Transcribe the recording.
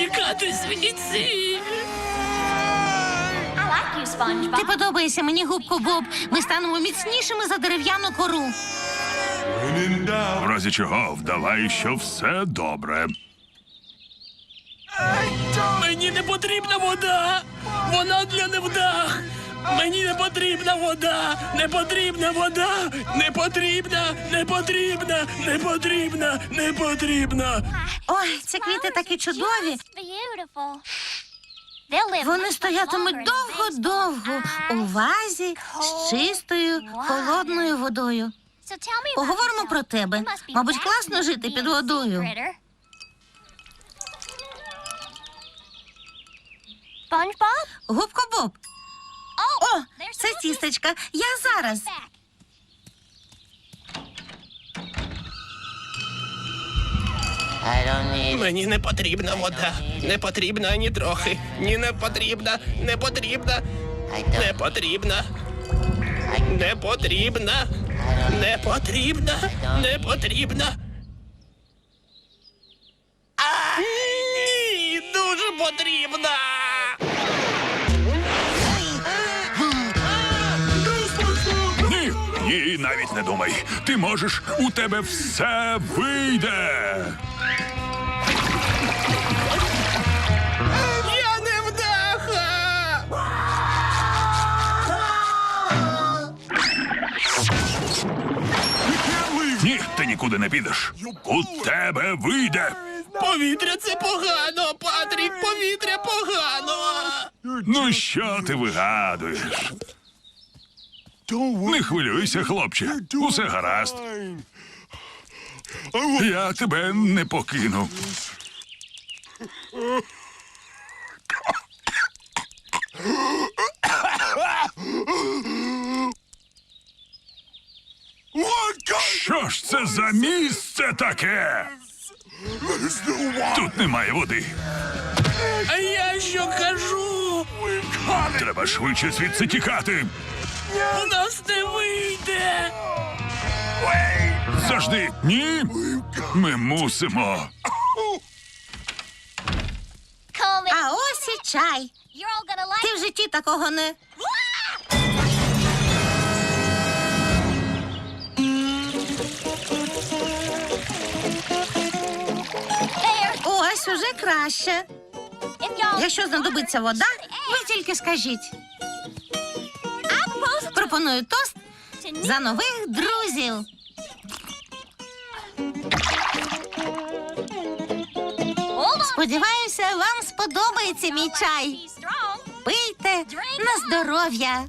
тікати звідси. Ти подобаєшся мені, губко Боб. Ми станемо міцнішими за дерев'яну кору. В разі чого вдавай, що все добре. Мені не потрібна вода. Вона для невдах. Мені не потрібна вода. Не потрібна вода. Не потрібна, не потрібна, не потрібна, не потрібна. Ой, ці квіти такі чудові. Вони стоятимуть довго-довго у вазі з чистою холодною водою. Поговоримо про тебе. Мабуть, класно жити під водою. Губко Боб. Це тістечка. Я зараз. Мені не потрібна вода. Не потрібна ані трохи. Ні, не потрібна, не потрібна, не потрібна. Не потрібна. Не потрібна. Не потрібна. Ні, дуже потрібна. Ні, навіть не думай. Ти можеш, у тебе все вийде. Я не вдаха. Ні, ти нікуди не підеш. У тебе вийде. Повітря це погано, Патрік, повітря погано. Ну що ти вигадуєш? Не хвилюйся, хлопче. Усе гаразд. Я тебе не покину. Що ж це за місце таке? Тут немає води. А я що кажу? Треба швидше звідси тікати. У нас не вийде. Завжди ні. Ми мусимо. А ось і чай. Ти в житті такого не. Ось уже краще. Якщо знадобиться вода, ви тільки скажіть. Пропоную тост за нових друзів. Сподіваюся, вам сподобається мій чай. Пийте на здоров'я.